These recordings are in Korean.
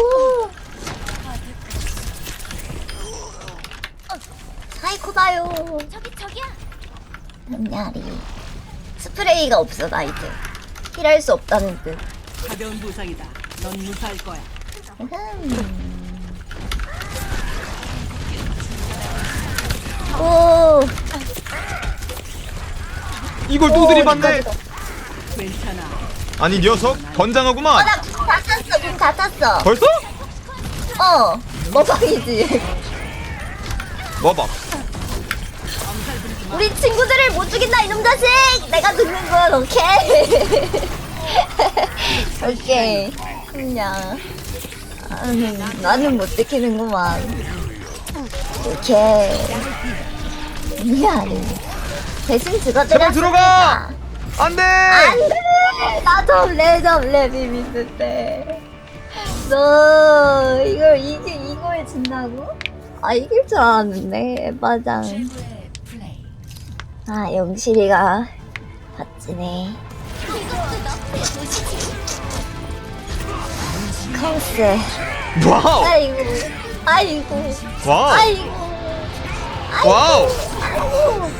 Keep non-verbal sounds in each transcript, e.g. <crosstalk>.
사이코. 사이코다요. 저기 저기야. 냠냐리. 스프레이가 없어 나 이제. 힐할 수 없다는 뜻. 가벼운 부상이다. 넌 무사할 거야. 음. 오. 이걸 또 들이받네. 괜찮아. 아니 녀석 건장하구만. 어나 다 탔어. 좀다 탔어. 벌써? 어. 먹방이지. 먹어. 우리 친구들을 못 죽인다 이놈 자식. 내가 죽는 건 오케이. <laughs> 오케이. 그냥. 음, 나는 못 지키는구만. 오케이. 미안해. 대신 죽어 제발 들어가! 안돼. 안돼 나좀 레좀 레비밌는데 너 이걸 이게 이걸 진다고? 아 이길 줄 알았는데 플레이. 아 영실이가 봤지네 컴스 와우. 아이고 아이고 와우. 아이고 와우. 아이고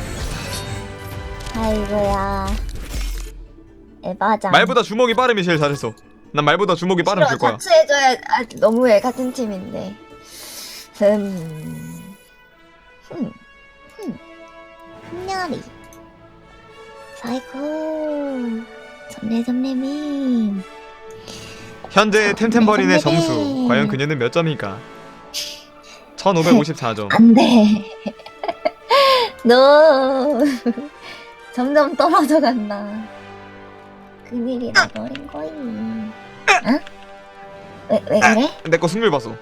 아이고야 에바장 말보다 주먹이 빠름이 제일 잘했어. 난 말보다 주먹이 빠름 줄 거야. 자취해줘야 아, 너무해 같은 팀인데. 흠. 흠. 흠. 흠냐리. 사이코. 점례 점례민. 현재 템템버린의. 점수 과연 그녀는 몇 점일까? 1554점. 안 돼. <laughs> 너 점점 떨어져 간다. 큰일이 나버린 거임. 어? 왜, 왜 그래? 내 거 승률 봤어.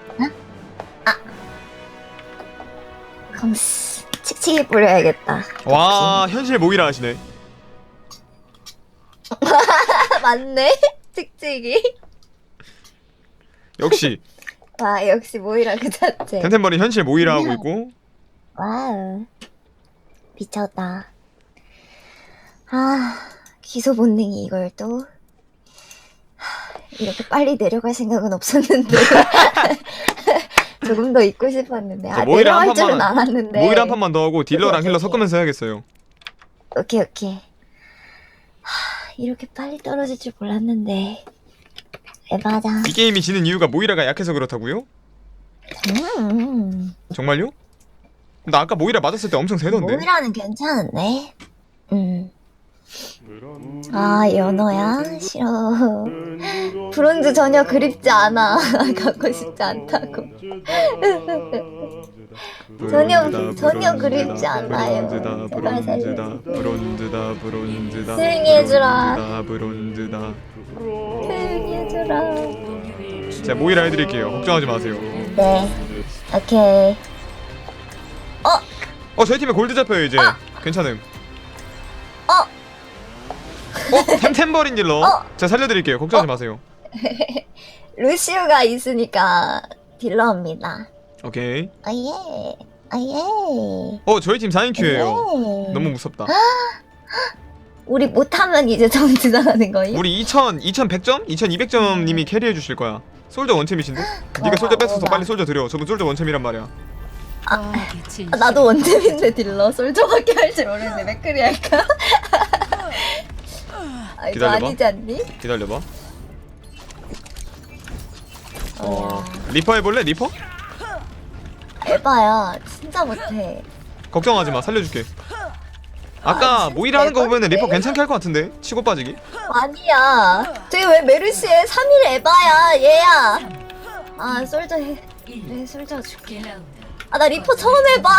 컴스. 칙칙이 뿌려야겠다. 와 현실 모이라 하시네. <laughs> 맞네? <laughs> 칙칙이? 역시 <laughs> 와, 역시 모이라 그 자체. 템템버린 현실 모이라 하고 있고 와우. 미쳤다. 아, 기소 본능이 이걸 또. 하, 이렇게 빨리 내려갈 생각은 없었는데. <laughs> 조금 더 있고 싶었는데. 자, 아, 모이라 한 내려갈 줄은 판만- 알았는데. 모이라 한 판만 더 하고 딜러랑 힐러. 섞으면서 해야겠어요. 오케이, 오케이. 하, 이렇게 빨리 떨어질 줄 몰랐는데. 에바다. 이 게임이 지는 이유가 모이라가 약해서 그렇다고요? 음. 정말요? 나 아까 모이라 맞았을 때 엄청 세던데. 모이라는 괜찮은데? 음. 아, 연어야? 싫어. 브론즈 전혀 그립지 않아. <laughs> 갖고 싶지 않다고. 전혀- 전혀 그립지 않아요. 브론즈다 제발 브론즈다 브론즈다 브론즈다 조용히 해주라. 브론즈다 조용히 해줘라. 제가 모이라 해드릴게요 걱정하지 마세요 네. 오케이. 어 저희 팀에 골드 잡혀요 이제 괜찮음 어! 어? 템템버린 딜러 어! 제가 살려드릴게요 걱정하지 마세요 <laughs> 루시우가 있으니까 딜러입니다. 오케이 아예. 아예. 어 저희 팀 4인 큐예요 예. 너무 무섭다 우리 못하면 이제 <laughs> 정 지 나가는 거예요? 우리 2000, 2100점? 2200점 님이 캐리해 주실 거야 솔저 원챔이신데? <gasps> 네가 솔저 뺏어서 빨리 솔저 드려 저분 솔저 원챔이란 말이야 진실. 아, 나도 원잼인데 딜러 솔저밖에 할 줄 모르는데 맥크리 할까? 아, 이거 기다려봐. 아니지 않니? 기다려봐 어, 리퍼 해볼래? 리퍼? 에바야 진짜 못해 걱정하지 마 살려줄게 아까 아, 모이라 하는 거. 보면 은 리퍼 괜찮게 할 것 같은데 치고 빠지기 아니야 저기 왜 메르시에 3일 에바야 얘야 아 솔저 해 네, 솔저 줄게 1라운드. 아나 리퍼 처음 해봐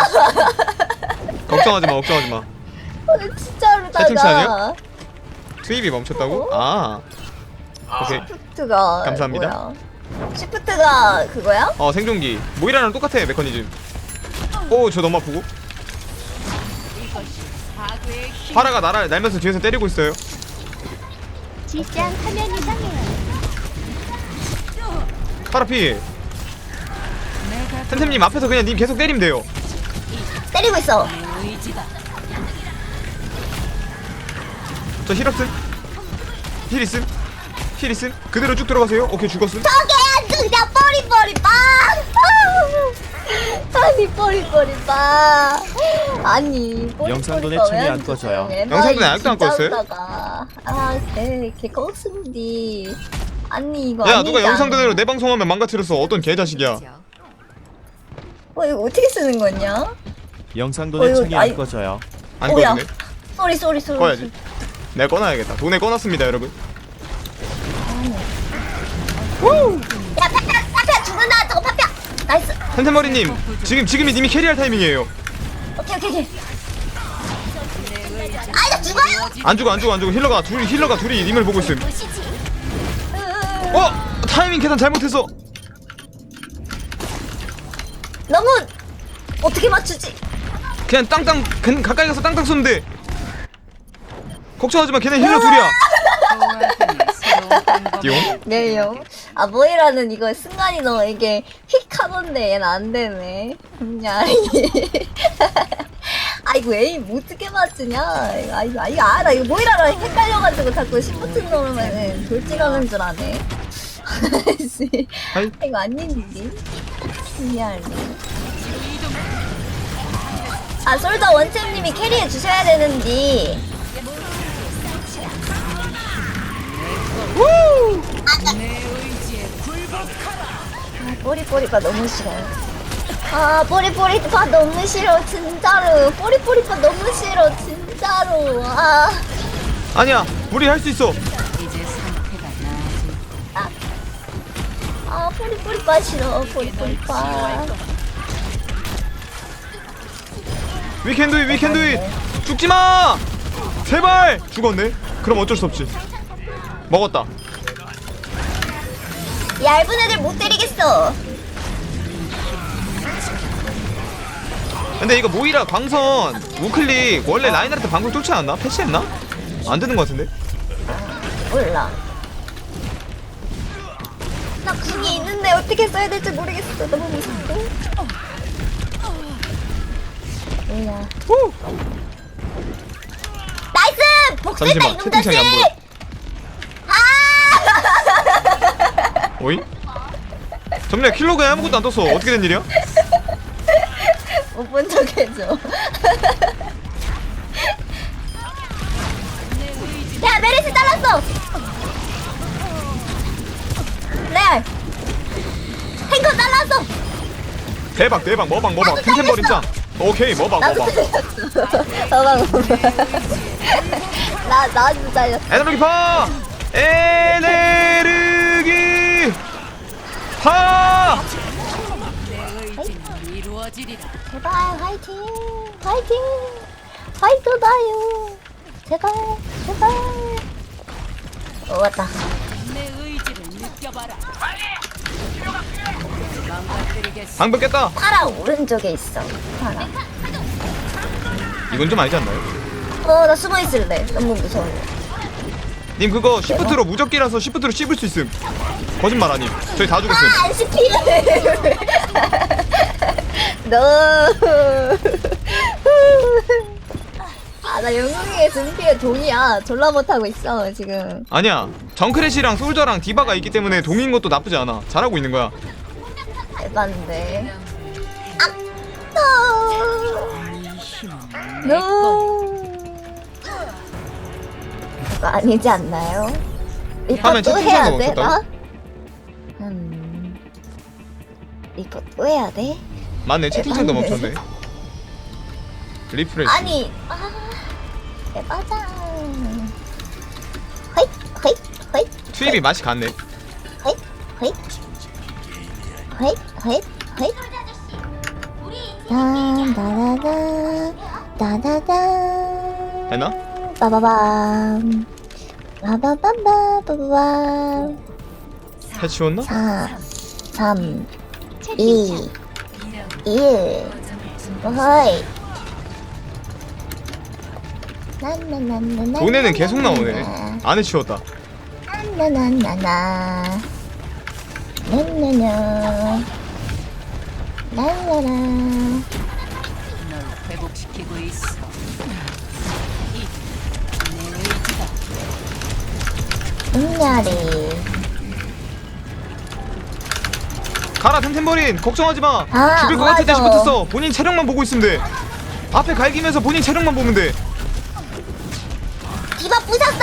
걱정하지 마 걱정하지 마 오늘 진짜로 채팅창이요? 다 가 투입이 멈췄다고? 아 오케이 시프트가 감사합니다. 뭐야? 시프트가 그거야? 어 생존기 모이라랑 똑같아 메커니즘 오저 너무 아프고 파라가 나를 날면서 뒤에서 때리고 있어요 화면 이상해요. 파라 피 템템님 앞에서 그냥 님 계속 때리면 돼요 때리고 있어. 저 힐업슨 힐 있음 힐 있음 그대로 쭉 들어가세요 오케이 죽었음 저게 안 죽여 버리 뽀리뽀리 빵! 아니 뽀리뽀리 빵! 아니 뽀리뽀리 참여 왜안 꺼져요. 영상돈에 아직도 안 꺼졌어요? 웃다가. 아 개, 개 꺽순디 아니 이거 야 누가 영상? 그대로 내 방송하면 망가뜨렸어 어떤 개자식이야 어 이거 어떻게 쓰는 거냐? 영상돈에 어, 이거- 아이- 안 꺼져요. 안 오야. 꺼지네 쏘리 쏘리 쏘리 꺼야지 내가 꺼놔야겠다. 돈에 꺼놨습니다 여러분. 야 파파 파파 죽는다 저거 파파. 나이스. 한템머리님 지금 지금이 님이 캐리할 타이밍이에요. 오케이 오케이 오케이. 아나 죽어요? 안 죽어 안 죽어 안 죽어. 힐러가 둘 힐러가 둘이 님을 보고 있음. 으, 어? 타이밍 계산 잘못했어 너무 어떻게 맞추지? 그냥 땅땅 그, 가까이 가서 땅땅 돼 걱정하지 마 걔네 힐러 둘이야 <laughs> 띠용 네요. 아 모이라는 이거 순간이 너 이게 휙 하던데 얘는 안 되네. 야 아이고 <laughs> 에임 어떻게 맞추냐? 아이고 아이고 알아 이거 모이라랑 헷갈려가지고 자꾸 시프트 누르면은 돌진하는 줄 아네. 아이씨 하이 이거 아닌지 미안해. 아 솔더 원챔님이 캐리해 주셔야 되는지. 뽀리뽀리가 너무 싫어요. 아, 뽀리뽀리가 너무 싫어, 진짜로. 뽀리뽀리가 너무 싫어, 진짜로. 아, 아니야 우리 할 수 있어 이제 상태가 나아지. 아, 싫어, 뽀리뽀리가. We can do it we can do it 죽지마 제발 죽었네 그럼 어쩔 수 없지 먹었다 얇은 애들 못 때리겠어. 근데 이거 모이라 광선 우클릭 원래 라인하르트 방금 뚫지 않았나? 패치했나? 안 되는 것 같은데? 몰라. 나 궁이 있는데 어떻게 써야 될지 모르겠어. 너무 무섭고. 몰라. 후! 나이스! 복수했다, 잠시만, 이놈 채팅창이 안 자식! 아! 오잉? 점례 킬로그에 아무것도 안 떴어 어떻게 된 일이야? 못본척 해줘. <laughs> 야, 메리스 잘랐어! 레알! 탱커 잘랐어! 대박 대박 머박 머박 나도 템템버린 짱. 오케이 머박 나도 머박 잘렸어. 봐봐, 봐봐. <laughs> 나, 나도 잘렸어. 에너르기 파 에네르기 파. 제발, 화이팅! 화이팅! 나요! 제발, 제발. 오, 왔다. 방벽 깼다 파라 오른쪽에 있어. 파라. 이건 좀 아니지 않나요? 어, 나 숨어 있을래. 너무 무서워. 님 그거 시프트로 무적기라서 시프트로 씹을 수 있음 거짓말 아님 저희 다 죽었음 아, 안 씹히네. <laughs> 너. <laughs> 아, 나 영웅이의 준비에 동이야. 졸라 못하고 있어, 지금. 아니야 정크래시랑 솔저랑 디바가 있기 때문에 동인 것도 나쁘지 않아 잘하고 있는 거야 알바인데. 아! No. No. 그거 아니지 않나요? 이거 하면 또 해야 돼? 멈췄다고? 나? 음. 이거 또 해야 돼? 맞네 채팅창도 맞네. 멈췄네 리프레시 아니, 아, 대박아. 허잇, 허잇, 허잇. 수입이 맛이 갔네 허잇, 허잇. 허잇, 허잇, 허잇. 다다다 다, 다다다. 했나? 빠바밤. 빠바밤바, 빠바밤. 해치웠나? 4, 3, 2, 1. 어허이. 나나나나나. 돈에는 계속 나오네 안에 치웠다 나나나나. 나 나나. 나 나나. 널 음냐리. 가라 템템버린 걱정하지 마 아, 죽을 것때 맞아. 시프트 써 본인 체력만 보고 있으면 돼 앞에 갈기면서 본인 체력만 보면 돼 디바 부셨어!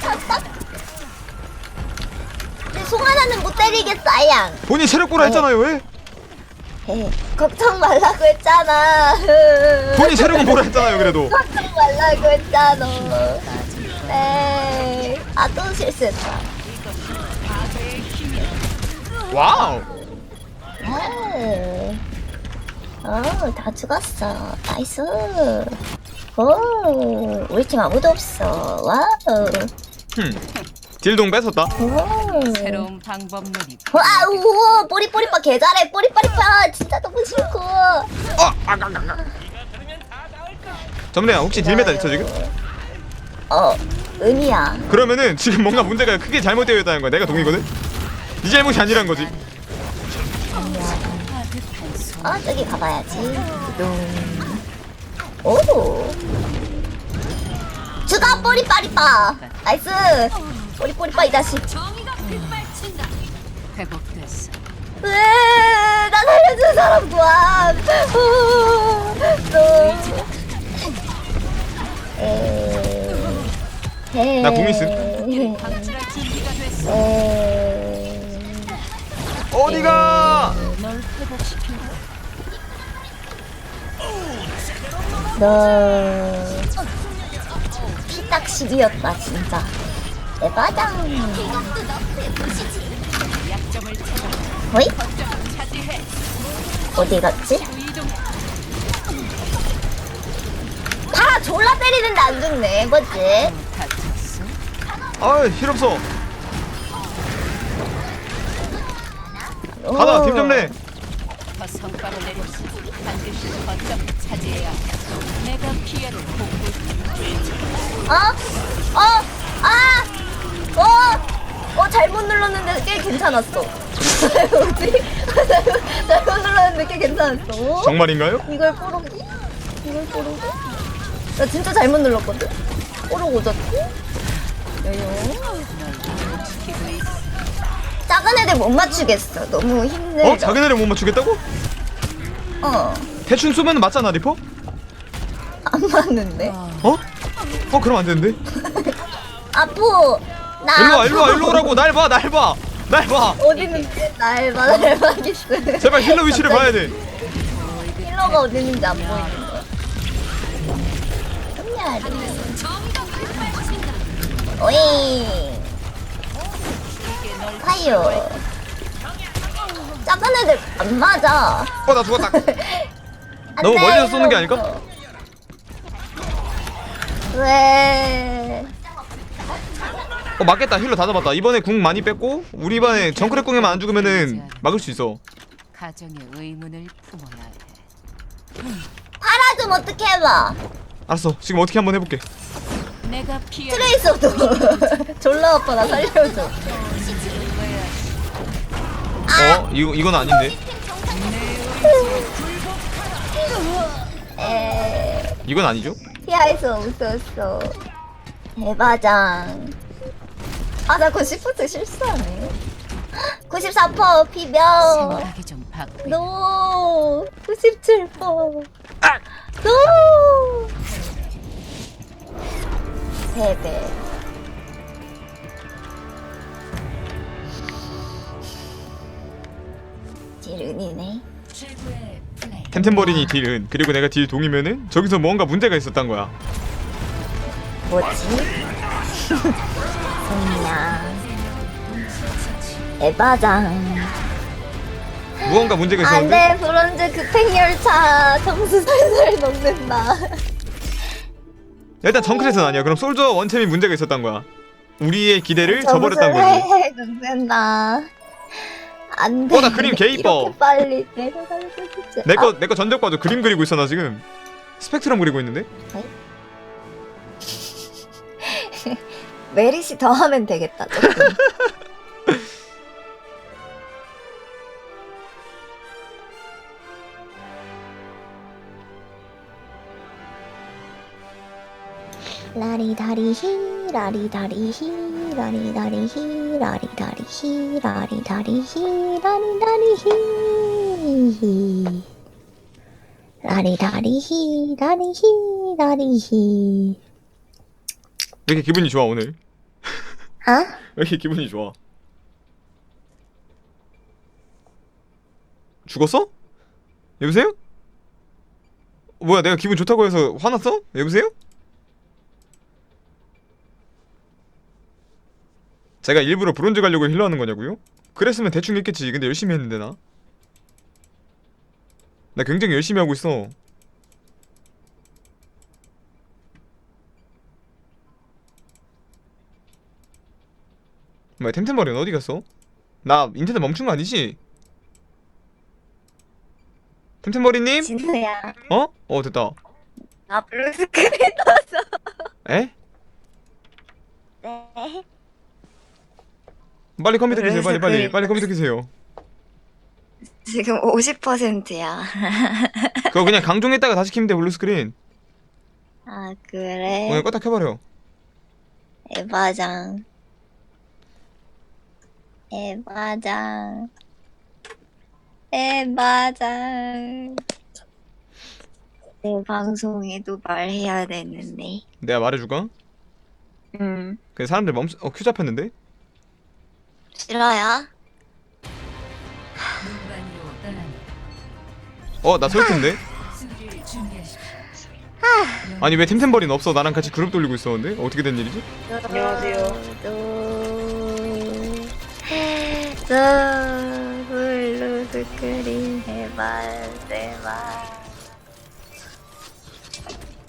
쳤어! 내 송하나는 못 때리겠어, 아양. 본인 체력 보라 했잖아요 왜? 걱정 말라고 했잖아. 본인 체력은 보라 했잖아요 그래도 걱정 말라고 했잖아. 에이, 아, 또 실수했다. 와우. 어, 다 죽었어. 나이스. 오, 우리 팀 아무도 없어. 와우. 흠 딜동 뺏었다 오. 새로운 방법론이 와우, 뽀리뽀리빠 개 잘해. 뽀리뽀리빠 진짜 너무 싫고. 어! 아가가가 점례야 혹시 딜 메달 있어 지금? 어, 은이야. 그러면은 지금 뭔가 문제가 크게 잘못되어 있다는 거야 내가 동이거든? 네 잘못이 아니란 거지 어, 저기 가봐야지. 동. 오. 죽어, 뽀리빠리빠. 나이스. 뽀리뽀리빠 이 자식. 회복됐어. 으, 나 살려준 사람 구함. 우, 또. 나공 있음. 방출할 준비가 됐어. 에. 어디가. 너. 피딱 10이었다, 진짜. 찾아 어이? 어디 갔지? 파라 졸라 때리는데 안 죽네, 뭐지? 다쳤어. 아힐 없어 가다 팀점례 더 성과를 내립시다. 반드시 거점을 차지해야 해. 내가 피해를 복구. 어? 어? 아! 어? 어, 잘못 눌렀는데 꽤 괜찮았어. <laughs> 뭐지? <laughs> 잘못, 눌렀는데 꽤 괜찮았어. 어? 정말인가요? 이걸 뽀록이? 이걸 뽀록이? 나 진짜 잘못 눌렀거든? 뽀록 오졌지? 있어. 작은 애들 못 맞추겠어. 너무 힘들어. 어? 자기네를 못 맞추겠다고? 어. 대충 쏘면 맞잖아 리퍼? 안 맞는데? 어? 어 그럼 안 되는데? 아프! 나 일로와. 일로와 일로오라고 날 봐 날 봐 날 봐 어디 있는지 날 봐, 날 봐겠어. 제발 힐러 위치를 봐야 돼 힐러가 어디 있는지 안 보이는 거야. 흠야리. 오잉. 파이어. 작은 애들 안 맞아. 어 나 죽었다 <laughs> 안 너무 돼, 멀리서 쏘는 게 아닐까? 왜? 어 맞겠다 힐러 다 잡았다 이번에 궁 많이 뺐고 우리 이번에 정크랩 궁에만 안 죽으면은 막을 수 있어 가정의 의문을 품어야 해. 팔아 좀 어떻게 해봐. 알았어 지금 어떻게 한번 해볼게 트레이서도 <laughs> 졸라 아파 나 살려줘. 어? 이거, 이건 아닌데 에. 이건 아니죠? 수 없었어. 대바장. 아, 나 90% 실수하네. 94% 비벼. 생각이 좀 바뀌. 노. 97%. 노. 최고의 플레이. 템템버린이 딜은 그리고 내가 딜 동이면은 저기서 뭔가 문제가 있었단 거야 뭐지? 손냐. 에바장. 무언가 문제가 있었는데 안돼 브론즈 급행 열차 점수 살살 녹는다 일단 정크렛은 아니야. 그럼 솔저 원챔이 문제가 있었단 거야. 우리의 기대를 점수 저버렸단 거지. 살살 녹는다. 안 돼. 어, 나 그림 개 이뻐. 이렇게 빨리 내려가고 싶지. 내거 내 거 전적 봐도 그림 그리고 있어 나 지금. 스펙트럼 그리고 있는데? <laughs> 메리시 더 하면 되겠다 조금 <laughs> 라리다리 히 라리다리 히 라리다리 히 라리다리 히 라리다리 히 라리다리 히 라리다리 히 라리 히 라리 히 왜 이렇게 기분이 좋아 오늘? 아? <laughs> 왜 이렇게 기분이 좋아? 죽었어? 여보세요? 뭐야 내가 기분 좋다고 해서 화났어? 여보세요? 제가 일부러 브론즈 가려고 힐러 하는 거냐고요? 그랬으면 대충 했겠지 근데 열심히 했는데 나? 나 굉장히 열심히 하고 있어 뭐야 템템머리는 어디 갔어? 나 인터넷 멈춘 거 아니지? 템템머리님? 진우야 어? 어 됐다 나 블루스크린 에? 네 빨리 컴퓨터 켜세요 빨리 빨리. 그래서 빨리 컴퓨터 켜세요. 지금 50%야. <laughs> 그거 그냥 강종했다가 다시 키면 돼 블루 스크린. 아 그래? 그냥 껐다 켜버려. 에바장. 에바장. 에바장. 내 방송에도 말해야 되는데. 내가 말해줄까? 음 근데 사람들 멈춰 어 큐 잡혔는데? 싫어요? 어 나 솔트인데? 아니 왜 템템버린 없어? 나랑 같이 그룹 돌리고 있었는데? 어떻게 된 일이지? 안녕하세요.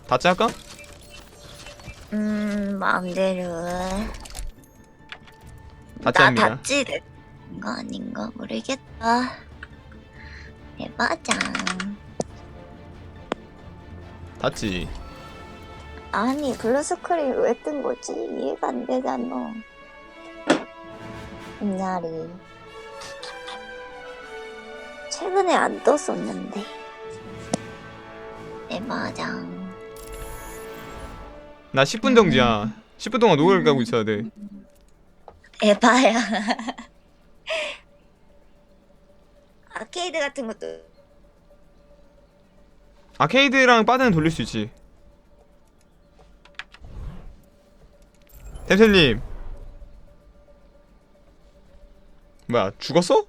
다치 할까? 음 마음대로. 나 다짜입니다. dat지 된 거 아닌가 모르겠다. 해봐장 닿지 아니 블루스크린 왜 뜬 거지? 이해가 안 되잖아. 음냐리 최근에 안 떴었는데. 에바장 나 10분 정지야. 10분 동안 노을 가고 있어야 돼 에바야. <laughs> 아케이드 같은 것도. 아케이드랑 빠드는 돌릴 수 있지. 템템님. 뭐야 죽었어?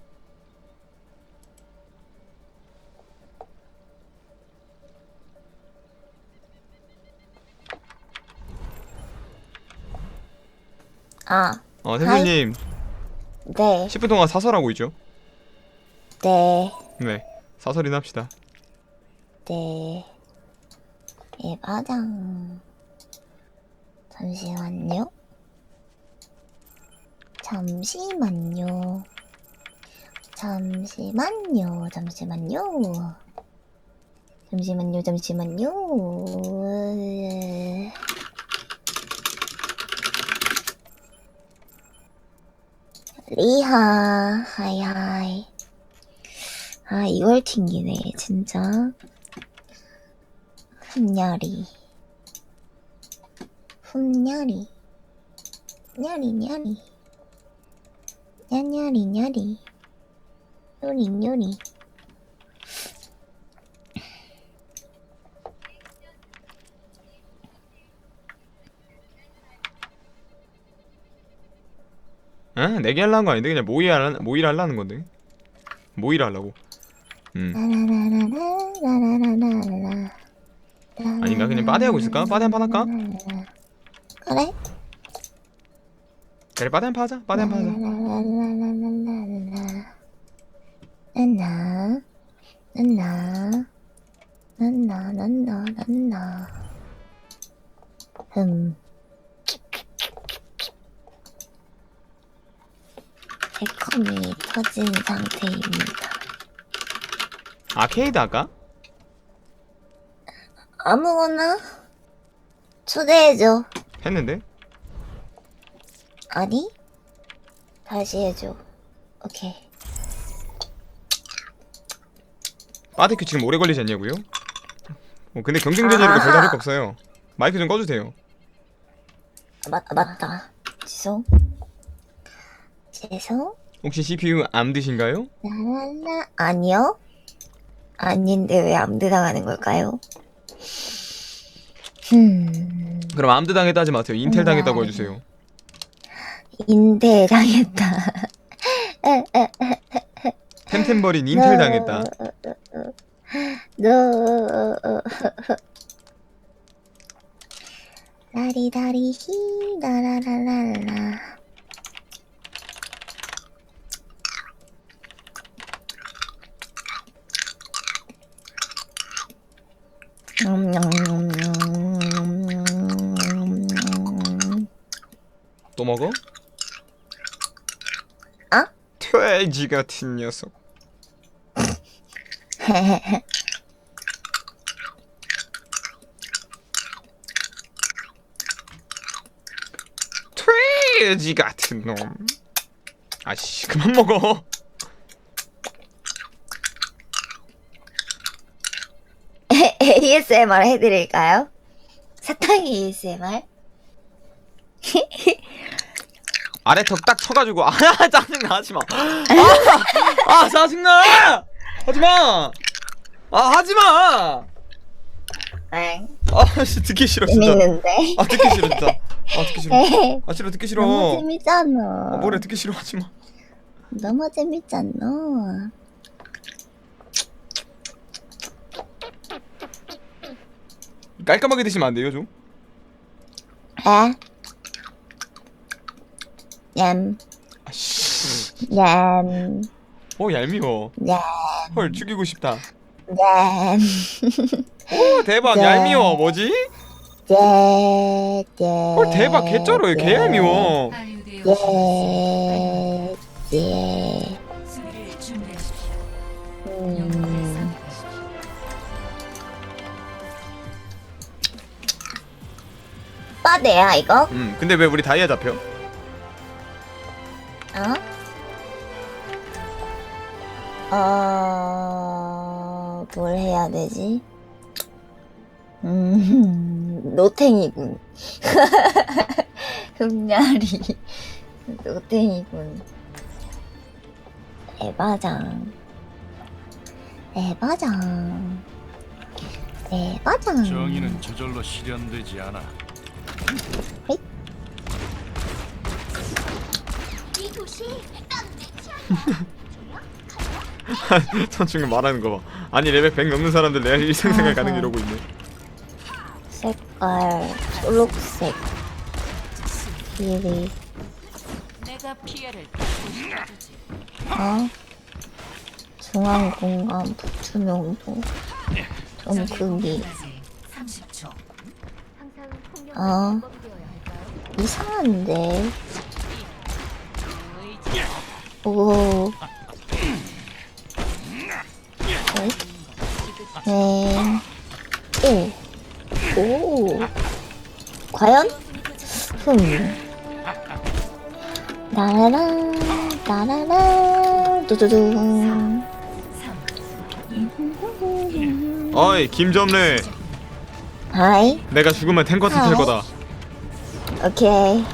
아, 어 템템님 네, 10분 동안 사설하고 있죠 네, 네 사설이나 합시다 네. 예, 마장. 잠시만요. 잠시만요. 잠시만요. 잠시만요. 잠시만요. 잠시만요. 리하, 하이하이. 아, 이걸 튕기네, 진짜. 흠냐리. 흠냐리. 냐리, 냐리. 냐냐리, 냐리. 요리, 요리. 응? 내기 하려는 거 아닌데 그냥 모의 하려 모의를 하려는 건데 모의를 하려고 음 라라라라라라라라라. 아닌가? 그냥 빠대 하고 있을까? 빠대 한판 할까? 그래? 그래 빠대 한판 하자 빠대 한판 하자 나나 나나 나나 나나 나나 흠 데컴이 터진 상태입니다. 아케이드 할까? 아무거나 초대해줘. 했는데 아니? 다시 해줘. 오케이. 빠데큐 지금 오래 걸리지 않냐고요? 어, 근데 경쟁전이니까 별 다를 거 없어요 마이크 좀 꺼주세요 아, 맞, 아, 맞다. 죄송. 죄송. 혹시 CPU 암 드신가요? 라라라. 아니요. 아닌데 왜 암드 당하는 걸까요? 음, 그럼 암드 당했다 하지 마세요. 인텔 음, 당했다고 네. 해주세요. 인대 당했다. 템템버린 인텔 당했다. 너 라리다리 히 라라라라라 또 먹어? 아? 돼지 같은 녀석. <laughs> 돼지 같은 놈. 아씨 그만 먹어. ASMR 해드릴까요? 사탕 ASMR? <laughs> 아래 턱 딱 쳐가지고 아 <laughs> 짜증나 하지마. 아, 아 짜증나. 하지마. 아 하지마. 응 아 씨 듣기 싫어 진짜. 재밌는데? 아 듣기 싫어 진짜. 아 듣기 싫어. <laughs> 아 싫어 듣기 싫어. 너무 재밌잖아 아, 뭐래 듣기 싫어 하지마. 너무 재밌잖아 깔끔하게 드시면 안 돼요 좀? 에? 얌, 아씨. 얌, 어 얄미워. 얌, 헐 죽이고 싶다. 얌, 오 대박 네. 얄미워 뭐지? 제, 제. 헐 대박 개쩔어요 개 얄미워. 할리우드에 예, 예. 빠대야, 이거? 음 근데 왜 우리 다이아 잡혀? 어? 어, 뭘 해야 되지? 음, <laughs> 노탱이군. <laughs> 흠냐리. 노탱이군. 에바장. 에바장. 에바장. 정의는 저절로 실현되지 않아. <laughs> 저 친구 말하는 거 봐. 아니 레벨 100 넘는 사람들 레알 일생 생활 가능 아하. 이러고 있네. 색깔, 초록색. 길이. 내가 피해를 어? 중앙 공간 부투명도 좀 크기 30초. 어 이상한데 오 네. 네. 오. 오. 과연? 흠. 나라라, 나라라, 두두둥. 어이 김점래 하이, 내가 죽으면 탱커 탓할 아. 거다. 오케이.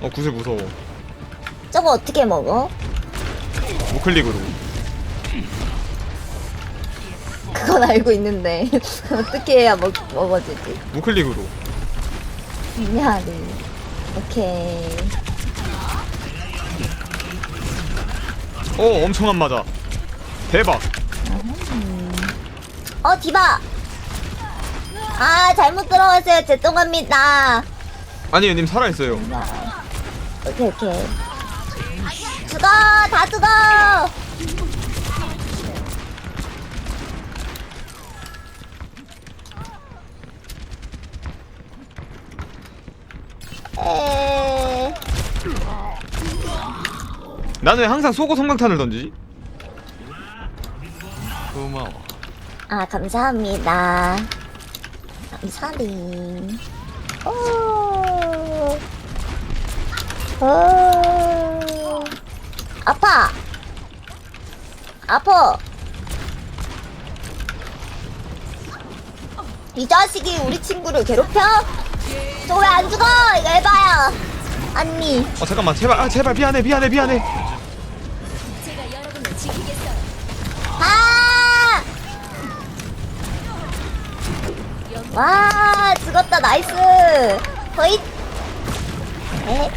어 구슬 무서워. 저거 어떻게 먹어? 우클릭으로. 그건 알고 있는데 <laughs> 어떻게 해야 먹, 먹어지지? 우클릭으로. 미안해. 오케이. 어 엄청 안 맞아. 대박. 어 디바. 아 잘못 들어갔어요. 죄송합니다. 아니요 님 살아 있어요. 오케이 오케이. 죽어 다 죽어. 에. 나는 왜 항상 속옷 성광탄을 던지지? 고마워. 아 감사합니다. 감사리. 오. 오. 아파. 아파. 이 자식이 우리 친구를 괴롭혀? 저 왜 안 죽어? 이거 해봐요. 언니. 어 잠깐만 제발 아 제발 미안해 미안해 미안해 나이스. 호잇. 에,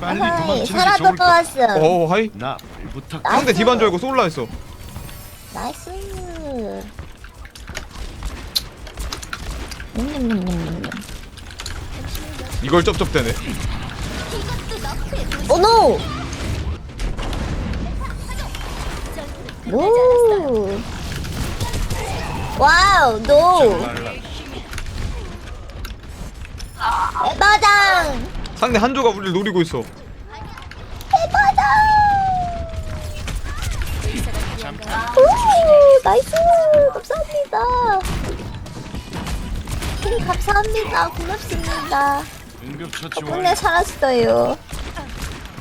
빨리 아하이, 도망치는 게 살아 좋을 것. 넘어왔어. 어 하이 나 부탁. 나이스. 상대 디반 줄 알고 쏠라 했어 나이스. 냠냠냠냠냠. 이걸 쩝쩝대네 오 노! 노! 와우, 노! 에바당! 상대 한조가 우리를 노리고 있어 에바당! 오, 나이스! 감사합니다! 힐 감사합니다. 고맙습니다. 덕분에. 살았어요.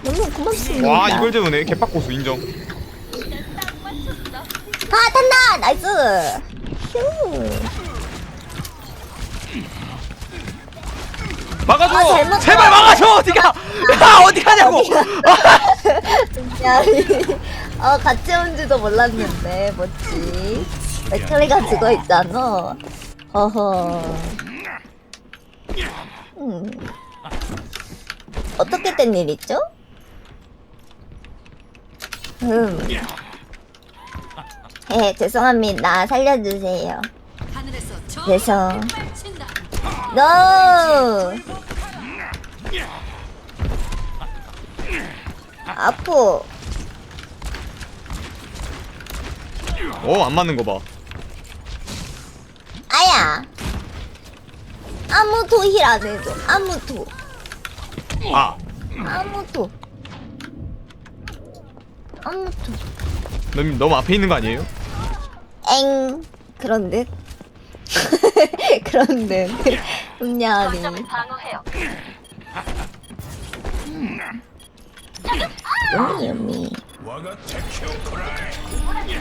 너무 고맙습니다. 와 이걸 재우네 개빡고수 인정 아 탄다 나이스 휴 막아줘! 아, 잘못 제발 막아줘! 어디가? 야 어디 가냐고! 야, 어 같이 온지도 몰랐는데 뭐지? 맥클리가 죽어 있잖아. 허허. 음. 어떻게 된 일이죠? 음. 예, 죄송합니다. 살려주세요. 죄송. No! 아프. 어안 맞는 거 봐 아야. 아무도 힐안 해줘. 아무도. 아 아무도. 아무도. 너무, 너무 앞에 있는 거 아니에요? 엥. 그런 듯. <laughs> 그런 듯. 요미 요미.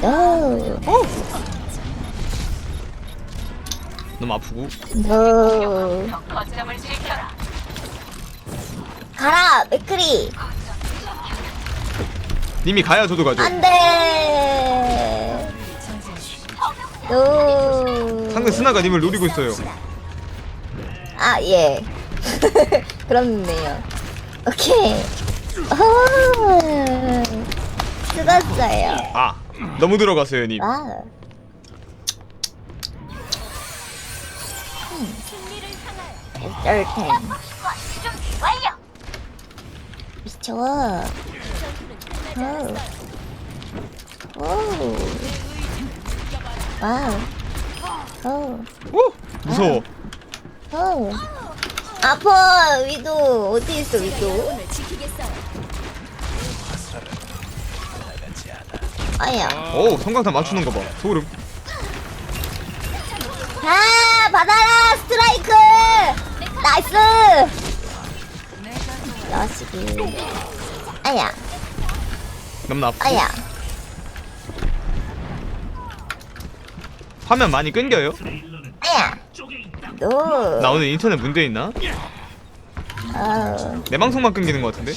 오. 너무 아프고 너. 가라, 맥크리. 님이 가야 저도 가죠 안 돼. 노. 상대 스나가 님을 노리고 있어요 아, 예. 그렇네요. 오케이. 아, 죽었어요. 아 너무 들어갔어요 님 와. 쩔텐. 미쳐. 오. 오. 와우. 오. 오 무서워 오. 아파 위도 어디 있어 위도? 아야. 오 성광탄 맞추는 거 봐 소름 아 받아라 스트라이크 나이스 야식이 아야 너무 아프고 아야 화면 많이 끊겨요? 아야 너나 오늘 인터넷 문제 있나? 어, 내 방송만 끊기는 거 같은데?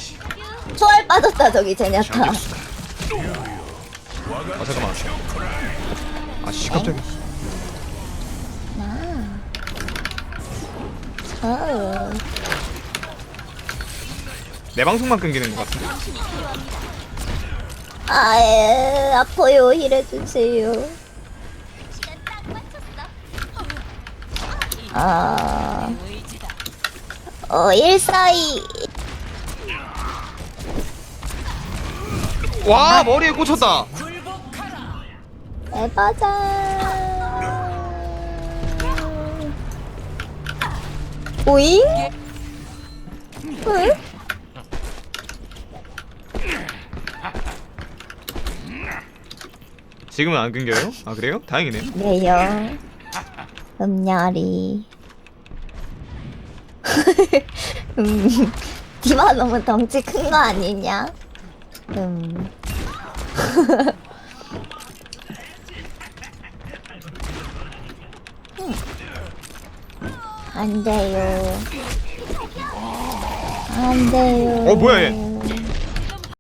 초월 빠졌다 저기 제냐타 아 잠깐만 아씨 깜짝이야 어. 내 방송만 끊기는 거 같은데? 아예 아파요 힐해주세요 아, 어, 142. 와 머리에 꽂혔다 에바자. 오잉? 응? 지금은 안 끊겨요? 아 그래요? 다행이네요 네요. 음냐리. <laughs> 음, 디마 너무 덩치 큰 거 아니냐? 음. 음. <laughs> 안 돼요. 안 돼요. 어, 뭐야, 얘.